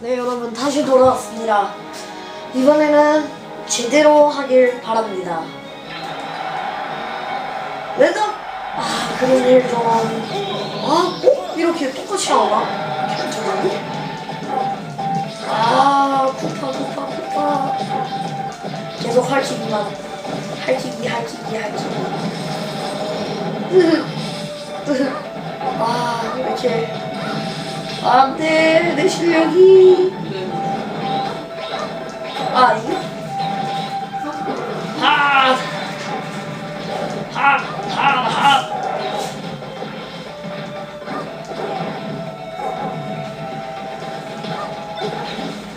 네 여러분 다시 돌아왔습니다. 이번에는 제대로 하길 바랍니다. 레드 아 그런 일 좀. 아 어? 이렇게 똑같이 나오나? 아 쿠파 쿠파 쿠파 계속 할퀴기만 할퀴기 할퀴기 할퀴기. 아 이렇게 안돼 내 실력이. 아 이거 하하하하!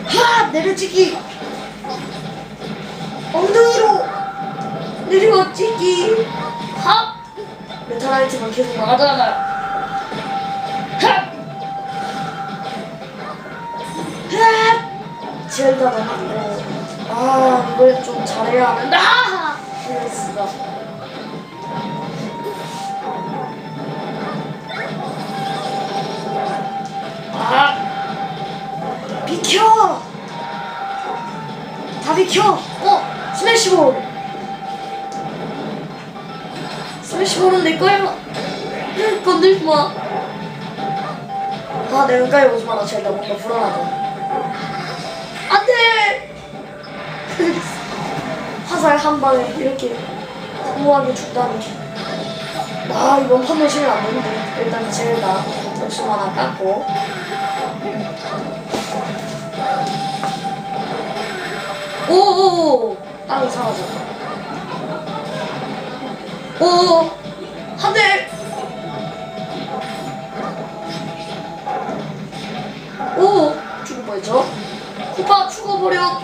하! 내려치기. 엉덩이로 내려치기. 하! 메탈라이트만 계속 나가다가 하 맞고 아 이걸 좀 잘해야 하는데 아! 이랬어. 아! 비켜! 다 비켜! 어! 스매시볼! 스매시볼은 내 거야. 건들지 마. 아, 내 가까이 오지 마라. 쟤나 뭔가 불안하다. 한 방에 이렇게 무하게 죽다니. 아, 이건 판매시면 안 되는데. 일단 쟤나 목숨 하나 깎고. 오오오! 땅이 사라졌다. 오오! 한 대! 오! 죽을 뻔했죠? 쿠파 죽어버려!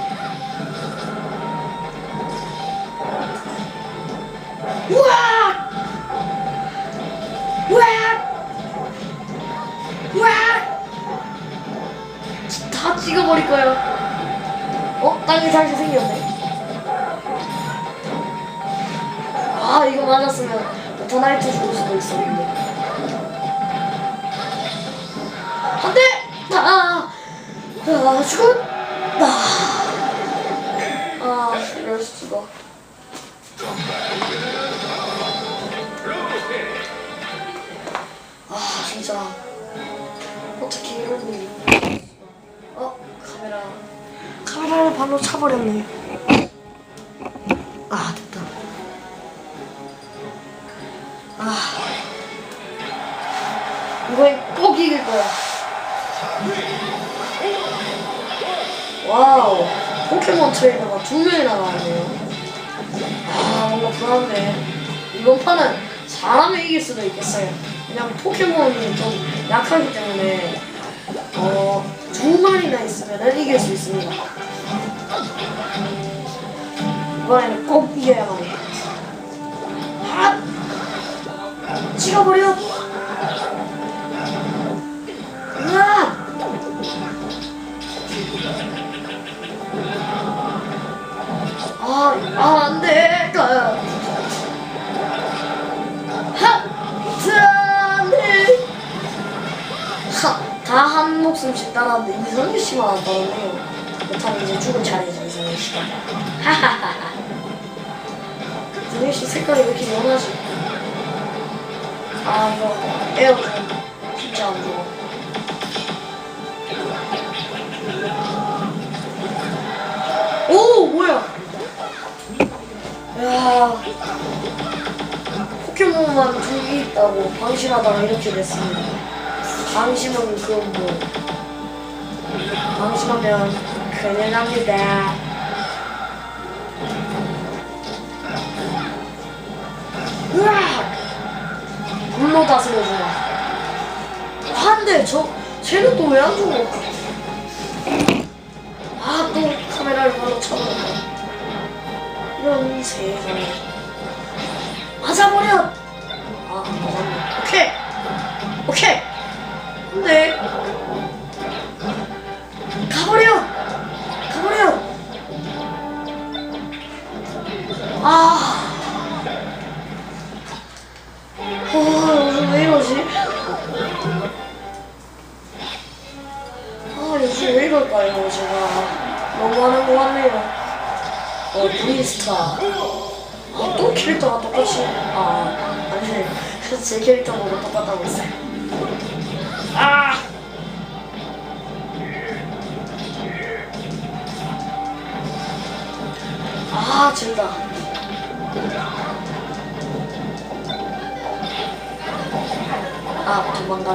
버릴 거예요. 어? 땅이 다시 생겼네. 아, 이거 맞았으면 더 나이트 죽을 수도 있었는데. 안 돼! 아, 아, 죽었다. 아, 이럴 수가. 아, 진짜. 어떻게 이런 일이. 어, 카메라. 카메라를 발로 차버렸네. 아, 됐다. 아. 이번엔 꼭 이길 거야. 와우 포켓몬 트레이너가 두 명이나 나왔네요 아 뭔가 불안해 이번 판은 잘하면 이길 수도 있겠어요 그냥 포켓몬이 좀 약하기 때문에 어 두 마리나 있으면 이길 수 있습니다 이번에는 꼭 이겨야만 해 아! 찍어버려! 아, 아, 안 돼. 가. 하! 안 돼. 하! 다한 목숨씩 따랐는데 이성규 씨만 안 따랐네요. 그렇다면 이제 죽을 차례죠, 이성규 씨가. 하하하 씨 색깔이 왜 이렇게 연하지? 아, 이거 에어 좀 진짜 안 좋아. 오, 뭐야? 야 포켓몬만 두 개 있다고 방심하다가 이렇게 됐습니다. 방심은 그건 뭐 방심하면 큰일 납니다. 으악! 물로 다스려주마. 한대 저 쟤는 또 왜 안 죽어? 아 또 카메라를 바로 쳐버렸다. 이런 세상에 아, 도망가.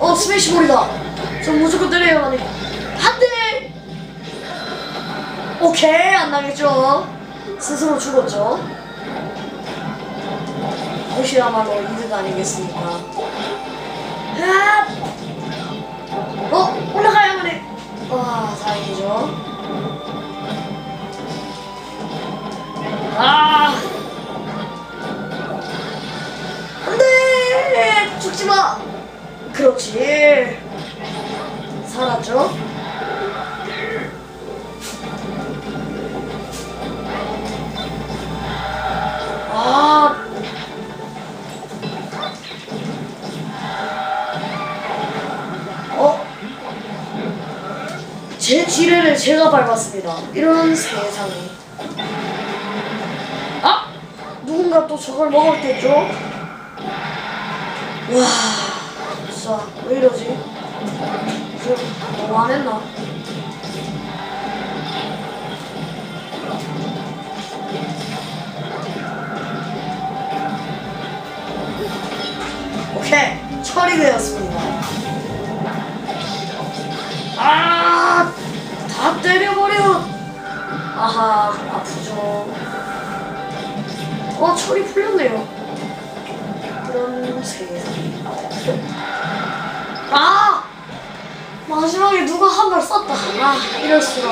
어, 스매시 볼이다. 저 무조건 때려야 하네. 안 돼! 오케이, 안 나겠죠? 스스로 죽었죠? 혹시야말로 이득 아니겠습니까? 아! 어? 올라가야만 해! 와, 다행이죠. 아! 안 돼! 죽지 마! 그렇지. 살았죠? 아. 어? 제 지뢰를 제가 밟았습니다. 이런 세상에. 누군가 또 저걸 먹었겠죠? 와, 진짜 왜 이러지? 저 너무 안 했나? 오케이, 처리되었습니다. 아, 다 때려버려. 아하, 아프죠. 어, 철이 풀렸네요. 그런. 아! 마지막에 누가 한발 쐈다. 아, 이럴 수가.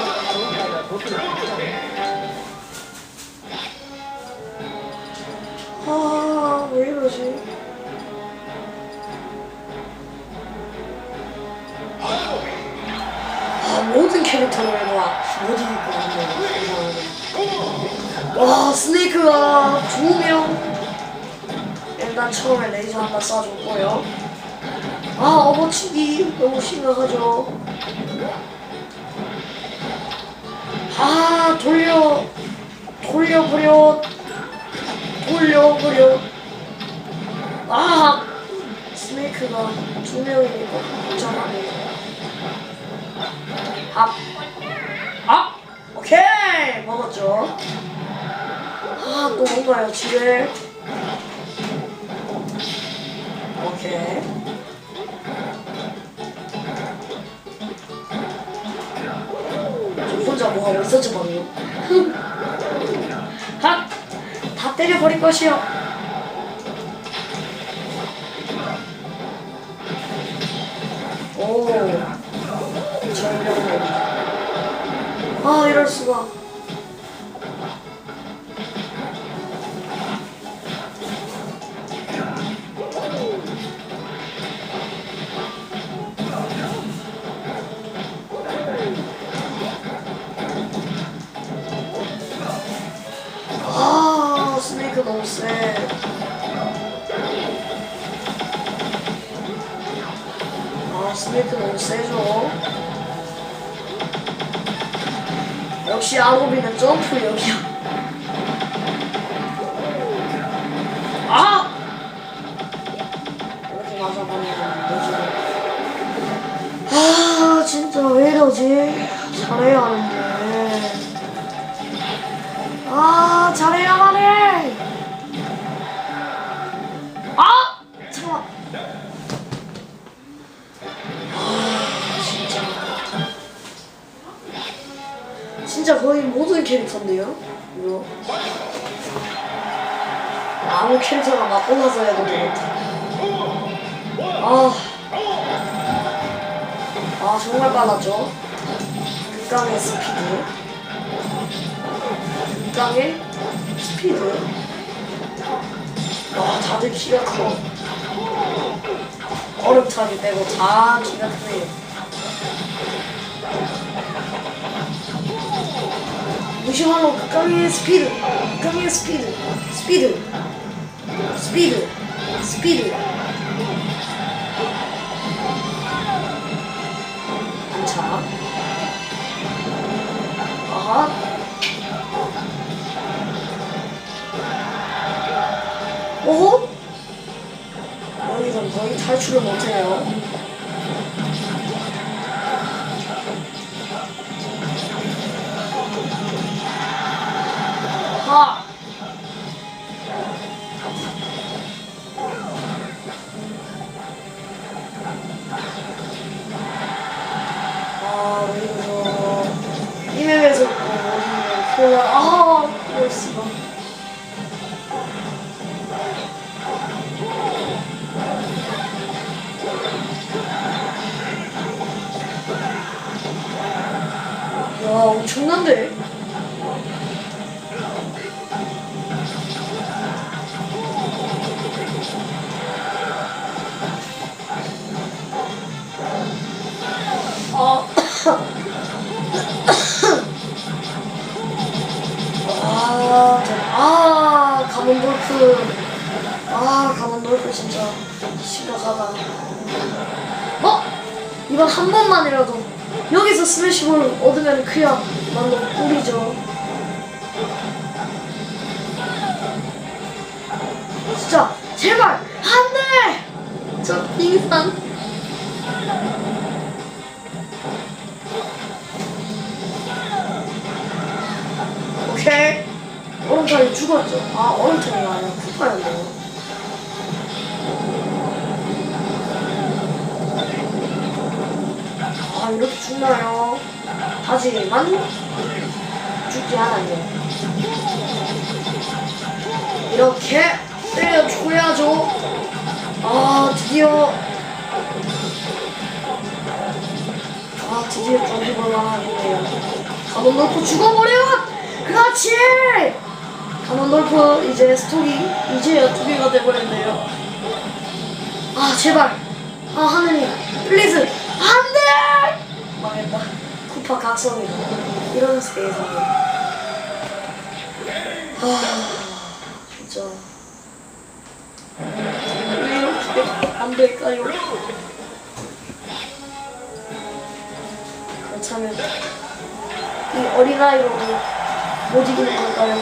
아, 왜 이러지? 아, 모든 캐릭터를 막못이 와, 스네이크가 두 명. 일단 처음에 레이저 한발 쏴줬고요. 아, 업어치기 너무 심각하죠. 아, 돌려. 돌려버려. 돌려버려. 아, 스네이크가 두 명이니까 복잡하네. 아, 아, 오케이 먹었죠. 아, 또 뭔가요, 지뢰. 오케이. 저 혼자 뭐 하고 있었죠, 방금? 하! 다 때려버릴 것이요. 오, 전력을. 아, 이럴 수가. 역시 아고비는 점프력 캐릭터인데요? 이거. 아무 캐릭터가 맞고 나서 해도 되겠다. 아. 아, 정말 빨랐죠? 극강의 스피드. 극강의 스피드. 와, 다들 키가 커. 어렵차기 빼고 다 키가 크네요. 무시하로 극강의 스피드. 극강의 스피드. 스피드. 스피드. 스피드. 안착. 아하. 오호? 여기서 거의 탈출을 못해요. 하! 아, 그리고 이 맵에서 또 어디에 콜라, 아, 수 얻으면 그냥 난너 꿀이죠. 진짜 제발 안돼. 저 빙산. 오케이. 얼음탕이 죽었죠. 아 얼음탕이 아니라 쿠파였네요. 아 이렇게 죽나요? 하지만 죽지 않아요. 이렇게 때려줘야죠. 아 드디어 아 드디어 좀 해볼만 하겠네요. 가만 넣고 죽어버려! 그렇지! 가만 넣고 이제 스토리 이제야 두 개가 돼버렸네요. 아 제발 아 하느님 플리즈 안돼! 망했다. 쿠파 각성이다. 이런 세상에. 아 진짜 왜 이렇게 안 될까요? 그렇다면 이 어린아이로도 못 이기는 걸까요?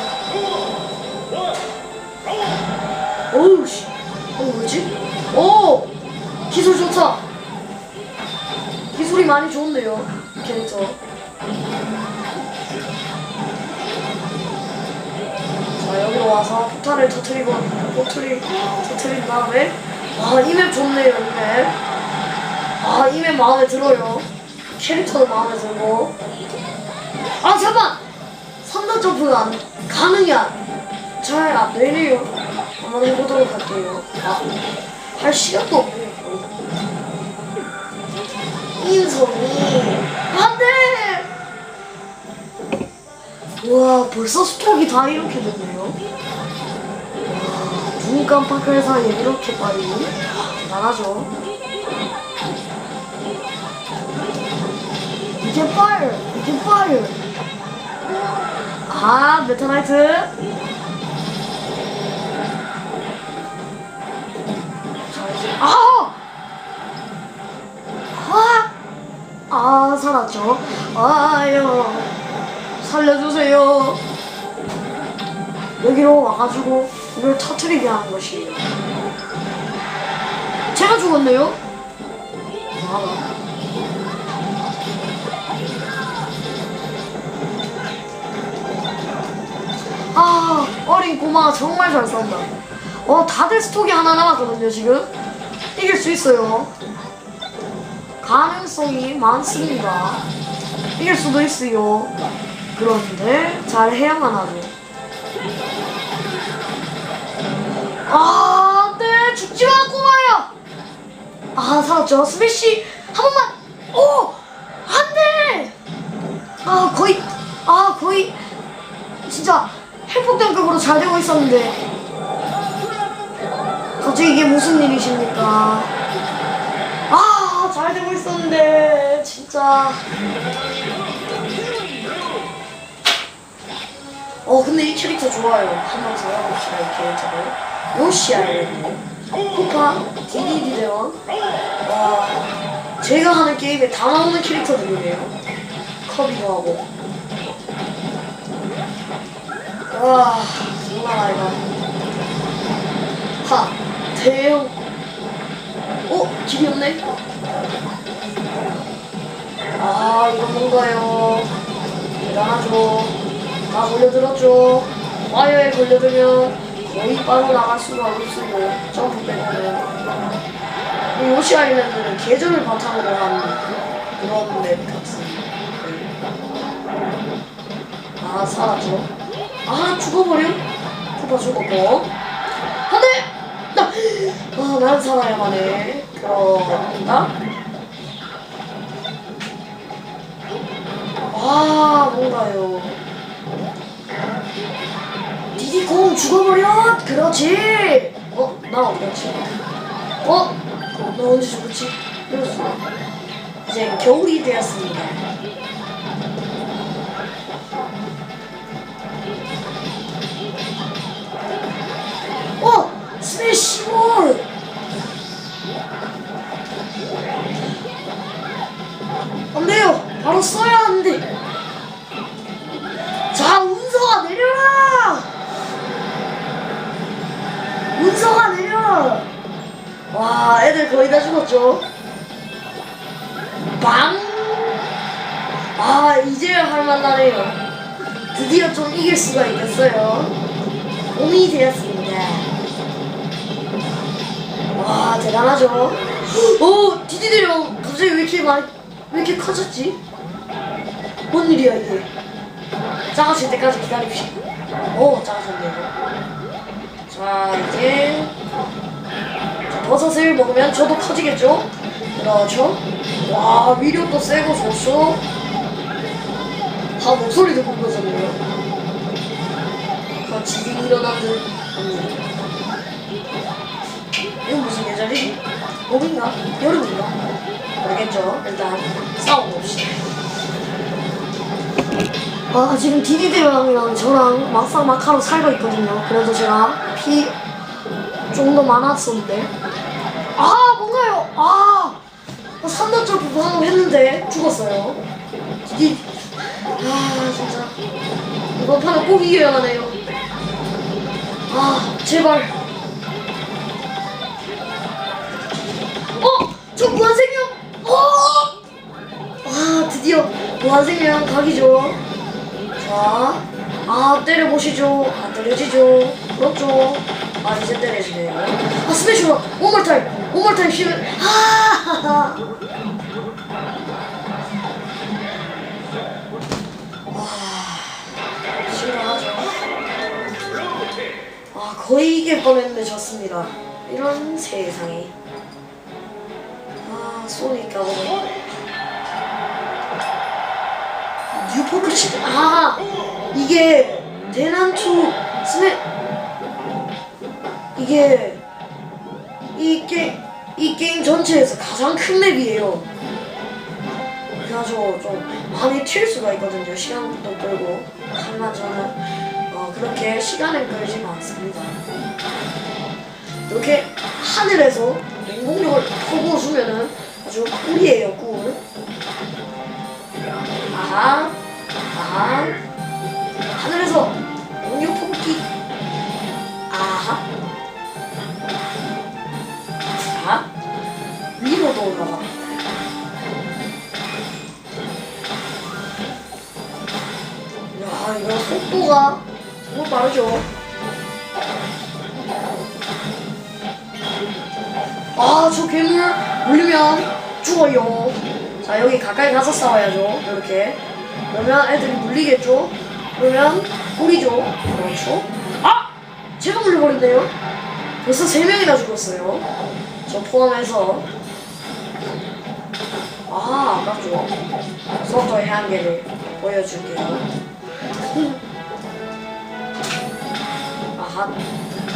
어우 씨 어, 뭐지? 오! 기술 좋다! 기술이 많이 좋은데요, 이 캐릭터. 자, 여기로 와서 폭탄을 터트리고, 터트리, 터트린 다음에, 아, 이맵 좋네요, 이 맵. 아, 이맵 마음에 들어요. 캐릭터도 마음에 들고. 아, 잠깐! 3단 점프가 안, 가능이 안, 잘안 되네요. 한번 해보도록 할게요. 아, 할 시간도 없네요. 인성이 와 벌써 스톡이 다 이렇게 됐네요. 와, 눈 깜빡할 사이에 이렇게 빨리 나가죠. 이게 파일, 이게 파일. 아 메타나이트. 아. 아! 아, 살았죠. 아유, 살려주세요. 여기로 와가지고 이걸 터트리게 하는 것이에요. 제가 죽었네요? 이상하다. 아, 어린 꼬마가 정말 잘 쏜다. 어, 다들 스톡이 하나 남았거든요, 지금. 이길 수 있어요. 가능성이 많습니다. 이길 수도 있어요. 그런데 잘 해야만 하죠. 아, 네, 죽지 마, 꼬마야! 아, 살았죠. 스매시, 한 번만! 오! 안 돼! 아, 거의, 아, 거의, 진짜, 핵폭탄급으로 잘 되고 있었는데. 갑자기 이게 무슨 일이십니까? 아, 잘 되고 있었는데, 진짜. 어, 근데 이 캐릭터 좋아요. 한번 들어봅시다, 이 캐릭터를. 요시아예요. 쿠파, 디디디 대왕. 와, 제가 하는 게임에 다 나오는 캐릭터들이네요. 커비도 하고. 와, 정말 아이가. 하, 대형. 어, 길이 없네? 아, 이건 뭔가요? 대단하죠. 다 걸려들었죠. 와이어에 걸려들면 거의 빠져나갈 수가 없으고, 점프 빼고는. 이 요시 아일랜드는 계절을 바탕으로 한 그런 맵 같습니다. 아, 살았죠. 아, 죽어버려? 쿠파 죽었고. 안 돼! 나, 아, 난 살아야만 해. 그런가? 아, 뭔가요. 디디콩 죽어버려! 그렇지! 어, 나 어디갔지? 어? 나 언제 죽었지? 이러지 이제 겨울이 되었습니다. 작아질 때까지 기다립시다. 오, 작아졌네요. 자, 이제. 자, 버섯을 먹으면 저도 커지겠죠? 그렇죠? 와, 위력도 세고 좋죠? 아, 목소리 듣고 그러잖아요. 아, 지금 일어난 듯. 이건 무슨 계절이지? 봄인가? 여름인가? 모르겠죠? 일단 싸워봅시다. 아, 지금 디디디랑이랑 저랑 막상 막하로 살고 있거든요. 그래도 제가 피 좀 더 많았었는데. 아, 뭔가요? 아! 3단 점프 방금 했는데 죽었어요. 디디. 아, 진짜. 이번 판은 꼭 이겨야만 해요. 아, 제발. 어! 저 무한생명! 어! 아, 드디어 무한생명 각이죠. 자, 아, 때려보시죠. 안 때려지죠. 그렇죠. 아, 이제 때려지네요. 아, 스매시로! 원몰 타임! 원몰 타임 쉬면, 아! 와, 싫어하죠. 아, 거의 이길 뻔했는데 졌습니다. 이런 세상에. 아, 쏘니까 오늘. 뉴포크 시대. 아, 이게 대난투 스네. 이게 이 게, 이 게임 전체에서 가장 큰 맵이에요. 그래가지고 좀 많이 튈 수가 있거든요. 시간도 끌고. 하지만 저는 어, 그렇게 시간을 끌지는 않습니다. 이렇게 하늘에서 인공력을 퍼부어주면은 아주 꿀이에요, 꿀. 아하, 아하. 하늘에서 공격 뽑기. 아하. 아하. 위로도 올라가. 야, 이거 속도가 정말 빠르죠. 아, 저 괴물 물리면 죽어요. 자, 여기 가까이 가서 싸워야죠. 이렇게. 그러면 애들이 물리겠죠? 그러면 우리죠. 그렇죠. 아! 제가 물려버린대요. 벌써 3명이나 죽었어요. 저 포함해서. 아, 아깝죠. 속도의 한계를 보여줄게요. 아하,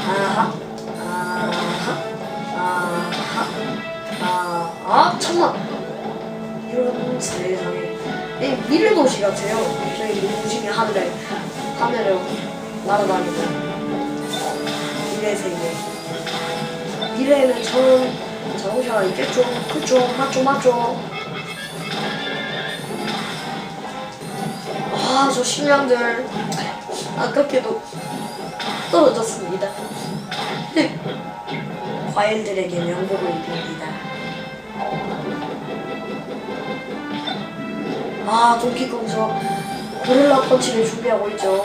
아하, 아하, 아하, 아, 아, 참나. 이런 세상에. 이 미래도시 같아요. 저희 미래도시이 하늘에, 하늘을 날아다니고. 미래 세계. 미래에는 저는 자동차가 있겠죠. 그죠? 맞죠, 맞죠. 아, 저 식량들 아깝게도 떨어졌습니다. 과일들에게 명복을 빕니다. 아, 저 고릴라 펀치를 준비하고 있죠.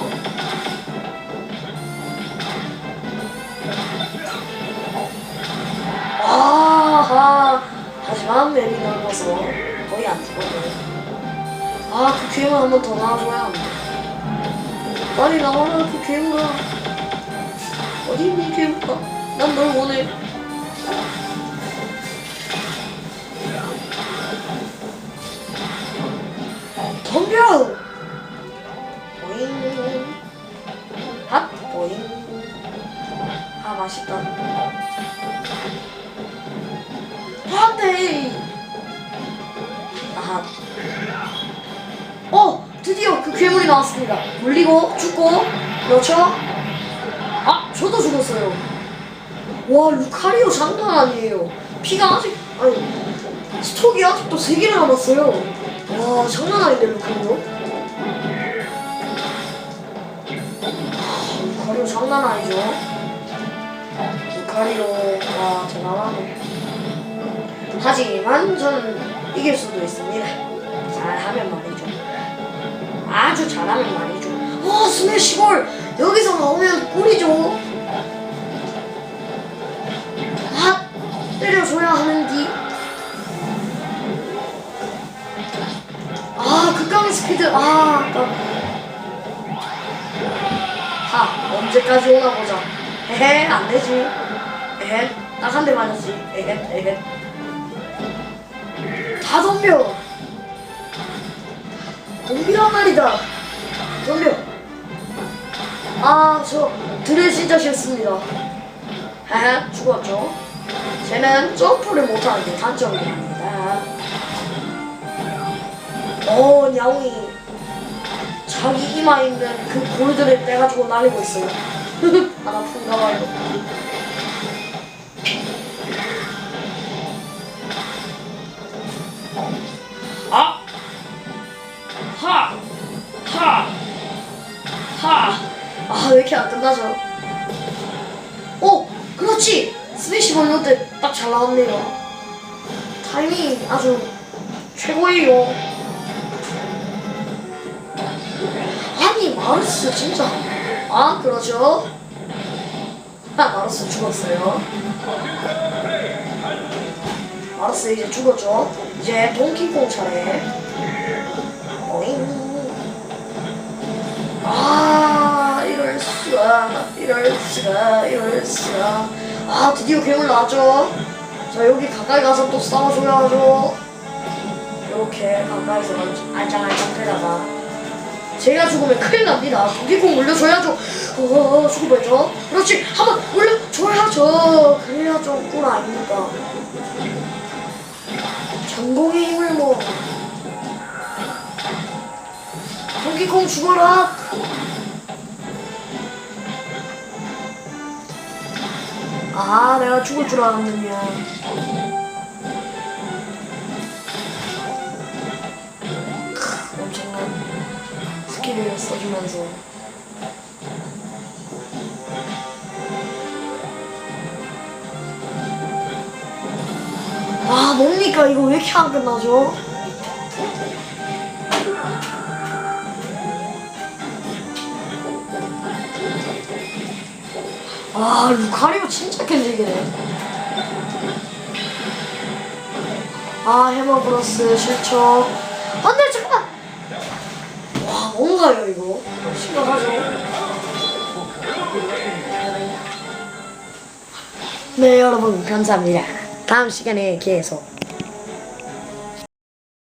아하. 하지만 맵이 넓어서 거의 안 죽거든 아그 괴물 한번 더 나와줘야 빨리 나와라 그 괴물아. 어디 있니 괴물아? 난 널 원해 그렇죠 아 저도 죽었어요 와 루카리오 장난 아니에요 피가 아직 아니 스톡이 아직도 3개나 남았어요 와 장난 아닌데 루카리오 아, 루카리오 장난 아니죠 루카리오가 대단하네 하지만 저는 이길 수도 있습니다. 잘하면 말이죠. 아주 잘하면 말이죠. 어, 스매시볼! 여기서 나오면 꿀이죠. 아, 때려줘야 하는디. 아, 극강 스피드. 아, 아까. 하, 언제까지 오나 보자. 에헤, 안 되지. 에헤, 딱 한 대 맞았지. 에헤, 에헤. 다 덤벼 덤비란 말이다 덤벼 아 저 드레 진짜 싫습니다. 헤헤 죽었죠. 쟤는 점프를 못하는 게 단점입니다. 어 야옹이. 자기 이마에 있는 그 골드를 떼가지고 날리고 있어요. 안 아픈가 봐요 아, 왜 이렇게 안 끝나죠? 오! 그렇지! 스매시 걸릴 때딱 잘 나왔네요. 타이밍 아주 최고예요. 아니, 마르스 진짜. 아, 그러죠? 아, 마르스 죽었어요. 마르스 이제 죽었죠? 이제 동키콩 차례. 오잉. 아, 수가, 이럴 수가, 이럴 수가. 아, 드디어 괴물 나왔죠? 자, 여기 가까이 가서 또 싸워줘야 하죠. 이렇게 가까이서 알짱알짱 대다가. 제가 죽으면 큰일 납니다. 동키콩 올려줘야죠. 어, 죽을 뻔했죠? 그렇지, 한번 올려줘야죠. 그래야 좀꿀 아닙니까? 전공의 힘을 모아 도끼콩 죽어라 아 내가 죽을 줄 알았느냐 크, 엄청난 스킬을 써주면서. 아 뭡니까? 이거 왜 이렇게 안 끝나죠? 아 루카리오 진짜 캔질기네 아 해머 브러스 실적 안돼 잠깐 와 뭔가요 이거? 심각하죠? 네 여러분 감사합니다. 다음 시간에 계속